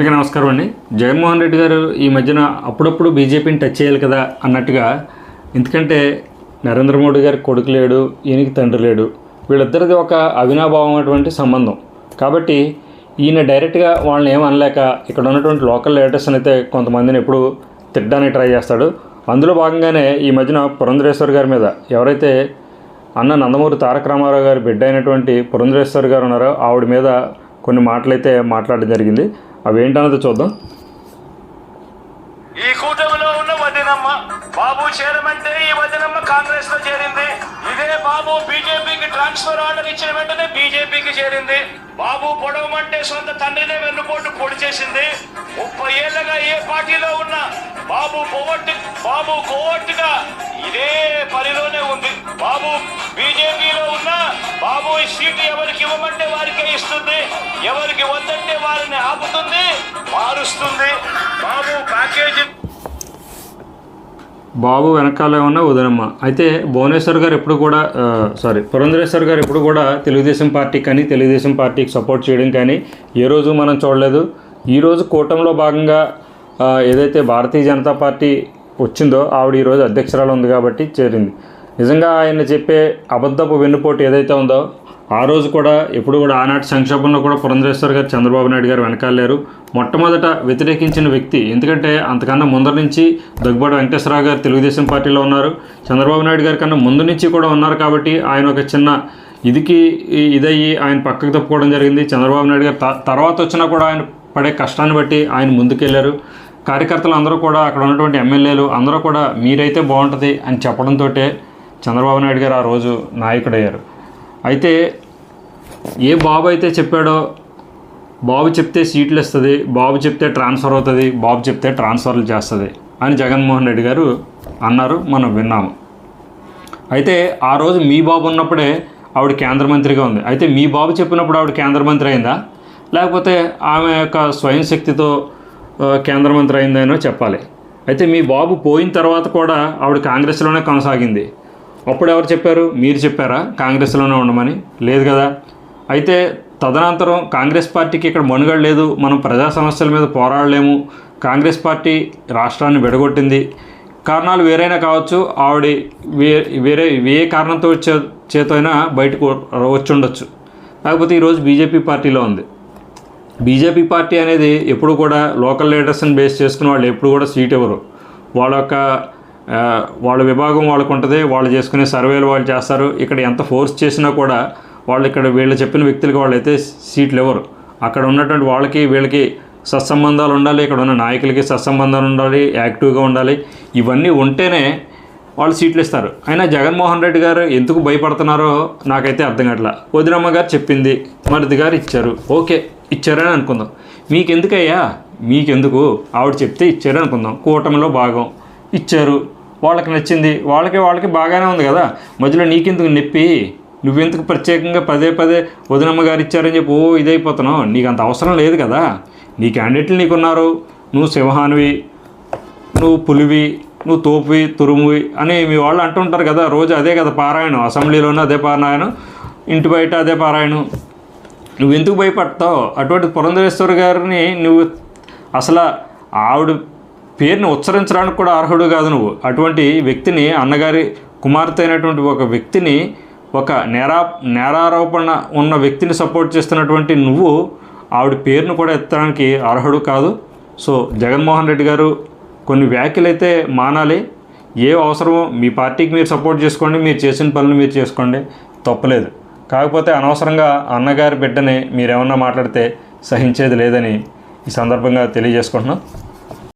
అందుకే నమస్కారం అండి. జగన్మోహన్ రెడ్డి గారు ఈ మధ్యన అప్పుడప్పుడు బీజేపీని టచ్ చేయాలి కదా అన్నట్టుగా ఎందుకంటే నరేంద్ర మోడీ గారి కొడుకు లేడు ఈయనకి తండ్రి లేడు. వీళ్ళిద్దరిది ఒక అవినాభావమైనటువంటి సంబంధం. కాబట్టి ఈయన డైరెక్ట్గా వాళ్ళని ఏమనలేక అనలేక ఇక్కడ ఉన్నటువంటి లోకల్ లీడర్స్ని అయితే కొంతమందిని ఎప్పుడు తిట్టడానికి ట్రై చేస్తాడు. అందులో భాగంగానే ఈ మధ్యన పురంధరేశ్వర్ గారి మీద ఎవరైతే అన్న నందమూరి తారక రామారావు గారి బిడ్డ అయినటువంటి పురంధరేశ్వర్ గారు ఉన్నారో ఆవిడ మీద కొన్ని మాటలైతే మాట్లాడడం జరిగింది. అవి ఏంటన్నది చూద్దాం. ఈ కూటమిలో ఉన్న వదినమ్మ బాబు చేరమంటే ఈ వదినమ్మ కాంగ్రెస్లో చేరింది. ఇదే బాబు బీజేపీకి ట్రాన్స్ఫర్ ఆర్డర్ ఇచ్చిన వెంటనే బీజేపీకి చేరింది. బాబు పొడవమంటే సొంత తండ్రినే వెన్నుపోటు పొడి చేసింది. ముప్పై ఏళ్ళగా ఏ పార్టీలో ఉన్నా బాబు కోవట్టు బాబు కోవట్టుగా ఇదే పనిలోనే ఉంది. బాబు బీజేపీలో ఉన్న బాబు ఈ సీటు ఎవరికి ఇవ్వమంటే వారికే ఇస్తుంది. ఎవరికి వద్దంటే వారిని ఆపుతుంది మారుస్తుంది. బాబు ప్యాకేజీ బాబు వెనకాలే ఉన్న ఉదయమ్మ. అయితే భువనేశ్వర్ గారు ఎప్పుడు కూడా సారీ పురంధరేశ్వర్ గారు ఎప్పుడు కూడా తెలుగుదేశం పార్టీ కానీ తెలుగుదేశం పార్టీకి సపోర్ట్ చేయడం కానీ ఏ రోజు మనం చూడలేదు. ఈరోజు కూటమిలో భాగంగా ఏదైతే భారతీయ జనతా పార్టీ వచ్చిందో ఆవిడ ఈరోజు అధ్యక్షురాలు ఉంది కాబట్టి చేరింది. నిజంగా ఆయన చెప్పే అబద్ధపు వెన్నుపోటు ఏదైతే ఉందో ఆ రోజు కూడా ఎప్పుడు కూడా ఆనాటి సంక్షోభంలో కూడా పురంధరేశ్వర్ గారు చంద్రబాబు నాయుడు గారు వెనకాలేరు మొట్టమొదట వ్యతిరేకించిన వ్యక్తి ఎందుకంటే అంతకన్నా ముందర నుంచి దగ్గుబాటు వెంకటేశ్వరరావు గారు తెలుగుదేశం పార్టీలో ఉన్నారు. చంద్రబాబు నాయుడు గారి కన్నా ముందు నుంచి కూడా ఉన్నారు కాబట్టి ఆయన ఒక చిన్న ఇదికి ఇదయ్యి ఆయన పక్కకు తప్పుకోవడం జరిగింది. చంద్రబాబు నాయుడు గారు తర్వాత వచ్చినా కూడా ఆయన పడే కష్టాన్ని బట్టి ఆయన ముందుకెళ్ళారు. కార్యకర్తలు అందరూ కూడా అక్కడ ఉన్నటువంటి ఎమ్మెల్యేలు అందరూ కూడా మీరైతే బాగుంటుంది అని చెప్పడంతో చంద్రబాబు నాయుడు గారు ఆ రోజు నాయకుడయ్యారు. అయితే ఏ బాబు అయితే చెప్పాడో బాబు చెప్తే సీట్లు ఇస్తుంది బాబు చెప్తే ట్రాన్స్ఫర్ అవుతుంది బాబు చెప్తే ట్రాన్స్ఫర్లు చేస్తుంది అని జగన్మోహన్ రెడ్డి గారు అన్నారు మనం విన్నాము. అయితే ఆ రోజు మీ బాబు ఉన్నప్పుడే ఆవిడ కేంద్ర మంత్రిగా ఉంది. అయితే మీ బాబు చెప్పినప్పుడు ఆవిడ కేంద్ర మంత్రి అయిందా? లేకపోతే ఆమె యొక్క స్వయం శక్తితో కేంద్ర మంత్రి అయిందేనో చెప్పాలి. అయితే మీ బాబు పోయిన తర్వాత కూడా ఆవిడ కాంగ్రెస్లోనే కొనసాగింది. అప్పుడు ఎవరు చెప్పారు? మీరు చెప్పారా? కాంగ్రెస్లోనే ఉండమని? లేదు కదా. అయితే తదనంతరం కాంగ్రెస్ పార్టీకి ఇక్కడ మనుగడ లేదు. మనం ప్రజా సమస్యల మీద పోరాడలేము. కాంగ్రెస్ పార్టీ రాష్ట్రాన్ని విడగొట్టింది. కారణాలు వేరైనా కావచ్చు. ఆవిడ వే వేరే ఏ కారణంతో చే చేతైనా బయటకు వచ్చి ఉండొచ్చు కాకపోతే ఈరోజు బీజేపీ పార్టీలో ఉంది. బీజేపీ పార్టీ అనేది ఎప్పుడు కూడా లోకల్ లీడర్స్ని బేస్ చేసుకుని వాళ్ళు ఎప్పుడు కూడా సీట్ ఇవ్వరు. వాళ్ళ యొక్క వాళ్ళ విభాగం వాళ్ళకు ఉంటుంది వాళ్ళు చేసుకునే సర్వేలు వాళ్ళు చేస్తారు. ఇక్కడ ఎంత ఫోర్స్ చేసినా కూడా వాళ్ళు ఇక్కడ వీళ్ళు చెప్పిన వ్యక్తులకి వాళ్ళైతే సీట్లు ఇవ్వరు అక్కడ ఉన్నటువంటి వాళ్ళకి వీళ్ళకి సత్సంబంధాలు ఉండాలి ఇక్కడ ఉన్న నాయకులకి సత్సంబంధాలు ఉండాలి యాక్టివ్గా ఉండాలి. ఇవన్నీ ఉంటేనే వాళ్ళు సీట్లు ఇస్తారు అయినా జగన్మోహన్ రెడ్డి గారు ఎందుకు భయపడుతున్నారో నాకైతే అర్థం కావట్లా. వదినమ్మ గారు చెప్పింది మరిది గారు ఇచ్చారు. ఓకే ఇచ్చారని అనుకుందాం. మీకెందుకయ్యా? మీకెందుకు? ఆవిడ చెప్తే ఇచ్చారు అనుకుందాం కూటమిలో భాగం. ఇచ్చారు. వాళ్ళకి నచ్చింది. వాళ్ళకి వాళ్ళకి బాగానే ఉంది కదా. మధ్యలో నీకెందుకు నొప్పి? నువ్వెందుకు ప్రత్యేకంగా పదే పదే వదినమ్మ గారు ఇచ్చారని చెప్పి ఓ ఇదైపోతున్నావు. నీకు అంత అవసరం లేదు కదా. నీ క్యాండిడేట్లు నీకున్నారు. నువ్వు సింహానివి నువ్వు పులివి నువ్వు తోపువి తురుమువి అని మీ వాళ్ళు అంటుంటారు కదా. రోజు అదే కదా పారాయణం. అసెంబ్లీలోనే అదే పారాయణం. ఇంటి బయట అదే పారాయణం. నువ్వు ఎందుకు భయపడతావు? అటువంటి పురంధరేశ్వరి గారిని నువ్వు అసలు ఆవిడ పేరుని ఉచ్చరించడానికి కూడా అర్హుడు కాదు నువ్వు. అటువంటి వ్యక్తిని అన్నగారి కుమార్తె అయినటువంటి ఒక వ్యక్తిని ఒక నేరా నేరారోపణ ఉన్న వ్యక్తిని సపోర్ట్ చేస్తున్నటువంటి నువ్వు ఆవిడ పేరును కూడా ఎత్తడానికి అర్హుడు కాదు. సో జగన్మోహన్ రెడ్డి గారు కొన్ని వ్యాఖ్యలు అయితే మానాలి. ఏ అవసరమో మీ పార్టీకి మీరు సపోర్ట్ చేసుకోండి మీరు చేసిన పనులు మీరు చేసుకోండి తప్పలేదు. కాకపోతే అనవసరంగా అన్నగారి బిడ్డని మీరేమన్నా మాట్లాడితే సహించేది లేదని ఈ సందర్భంగా తెలియజేసుకుంటున్నాం.